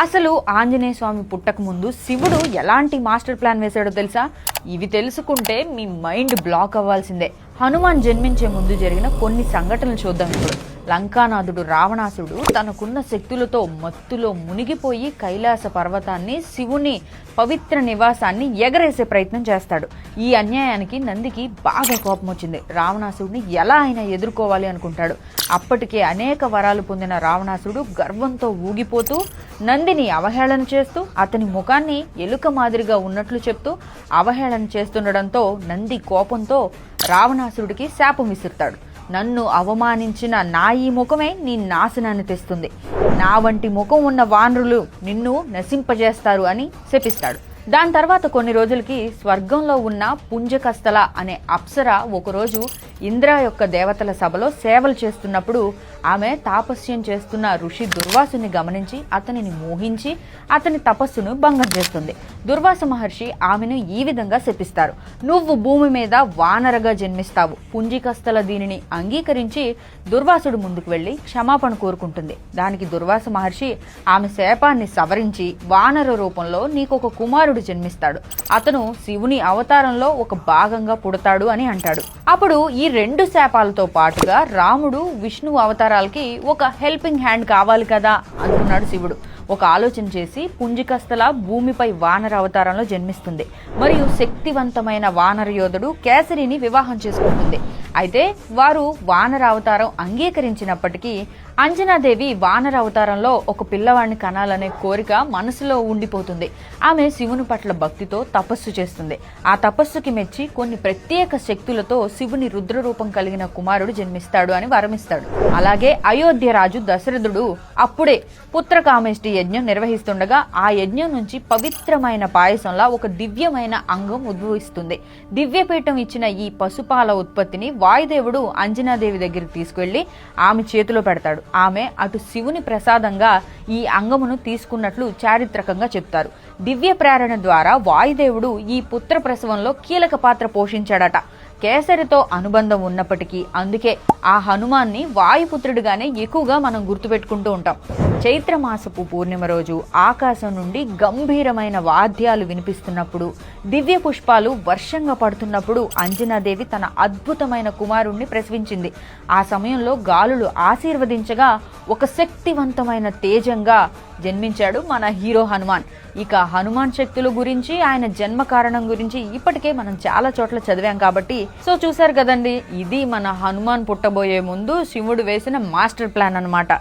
అసలు ఆంజనేయ స్వామి పుట్టక ముందు శివుడు ఎలాంటి మాస్టర్ ప్లాన్ వేశాడో తెలుసా? ఇవి తెలుసుకుంటే మీ మైండ్ బ్లాక్ అవ్వాల్సిందే. హనుమాన్ జన్మించే ముందు జరిగిన కొన్ని సంఘటనలు చూద్దాం ఇప్పుడు. లంకానాథుడు రావణాసుడు తనకున్న శక్తులతో మత్తులో మునిగిపోయి కైలాస పర్వతాన్ని శివుని పవిత్ర నివాసాన్ని ఎగరేసే ప్రయత్నం చేస్తాడు. ఈ అన్యాయానికి నందికి బాగా కోపం వచ్చింది. రావణాసుడిని ఎలా అయినా ఎదుర్కోవాలి అనుకుంటాడు. అప్పటికే అనేక వరాలు పొందిన రావణాసుడు గర్వంతో ఊగిపోతూ నందిని అవహేళన చేస్తూ అతని ముఖాన్ని ఎలుక మాదిరిగా ఉన్నట్లు చెప్తూ అవహేళన చేస్తుండడంతో నంది కోపంతో రావణాసురుడికి శాపం విసురుతాడు. నన్ను అవమానించిన నా ఈ ముఖమే నీ నాశనాన్ని తెస్తుంది. నా వంటి ముఖం ఉన్న వానరులు నిన్ను నశింపజేస్తారు అని శపిస్తాడు. దాని తర్వాత కొన్ని రోజులకి స్వర్గంలో ఉన్న పుంజకస్తల అనే అప్సర ఒకరోజు ఇంద్ర యొక్క దేవతల సభలో సేవలు చేస్తున్నప్పుడు ఆమె తాపస్యం చేస్తున్న ఋషి దుర్వాసుని గమనించి అతనిని మోహించి అతని తపస్సును భంగం చేస్తుంది. దుర్వాస మహర్షి ఆమెను ఈ విధంగా శపిస్తారు. నువ్వు భూమి మీద వానరగా జన్మిస్తావు. పుంజికస్తల దీనిని అంగీకరించి దుర్వాసుడు ముందుకు వెళ్ళి క్షమాపణ కోరుకుంటుంది. దానికి దుర్వాస మహర్షి ఆమె శాపాన్ని సవరించి వానర రూపంలో నీకు ఒక కుమారుడు జన్మిస్తాడు. అతను శివుని అవతారంలో ఒక భాగంగా పుడతాడు అని అంటాడు. అప్పుడు ఈ రెండు శాపాలతో పాటుగా రాముడు విష్ణు అవతారాలకి ఒక హెల్పింగ్ హ్యాండ్ కావాలి కదా అనుకున్నాడు శివుడు. ఒక ఆలోచన చేసి పుంజికస్తల భూమిపై వానర అవతారంలో జన్మిస్తుంది. మరియు శక్తివంతమైన వానర యోధుడు కేసరిని వివాహం చేసుకుంటుంది. అయితే వారు వానర అవతారం అంగీకరించినప్పటికీ అంజనాదేవి వానర అవతారంలో ఒక పిల్లవాడిని కనాలనే కోరిక మనసులో ఉండిపోతుంది. ఆమె శివుని పట్ల భక్తితో తపస్సు చేస్తుంది. ఆ తపస్సుకి మెచ్చి కొన్ని ప్రత్యేక శక్తులతో శివుని రుద్ర రూపం కలిగిన కుమారుడు జన్మిస్తాడు అని వరమిస్తాడు. అలాగే అయోధ్య రాజు దశరథుడు అప్పుడే పుత్రకామేష్టి యజ్ఞం నిర్వహిస్తుండగా ఆ యజ్ఞం నుంచి పవిత్రమైన పాయసంలా ఒక దివ్యమైన అంగం ఉద్భవిస్తుంది. దివ్యపీఠం ఇచ్చిన ఈ పశుపాల ఉత్పత్తిని వాయుదేవుడు అంజనాదేవి దగ్గరికి తీసుకెళ్ళి ఆమె చేతిలో పెడతాడు. ఆమె అటు శివుని ప్రసాదంగా ఈ అంగమును తీసుకున్నట్లు చారిత్రకంగా చెప్తారు. దివ్య ప్రేరణ ద్వారా వాయుదేవుడు ఈ పుత్ర ప్రసవంలో కీలక పాత్ర పోషించాడట. కేసరితో అనుబంధం ఉన్నప్పటికీ అందుకే ఆ హనుమాన్ని వాయుపుత్రుడిగానే ఎక్కువగా మనం గుర్తుపెట్టుకుంటూ ఉంటాం. చైత్రమాసపు పూర్ణిమ రోజు ఆకాశం నుండి గంభీరమైన వాద్యాలు వినిపిస్తున్నప్పుడు దివ్య పుష్పాలు వర్షంగా పడుతున్నప్పుడు అంజనాదేవి తన అద్భుతమైన కుమారుణ్ణి ప్రసవించింది. ఆ సమయంలో గాలులు ఆశీర్వదించగా ఒక శక్తివంతమైన తేజంగా జన్మించాడు మన హీరో హనుమాన్. ఇక హనుమాన్ శక్తుల గురించి ఆయన జన్మ కారణం గురించి ఇప్పటికే మనం చాలా చోట్ల చదివాం కాబట్టి సో చూసారు కదండి ఇది మన హనుమాన్ పుట్టబోయే ముందు శివుడు వేసిన మాస్టర్ ప్లాన్ అనమాట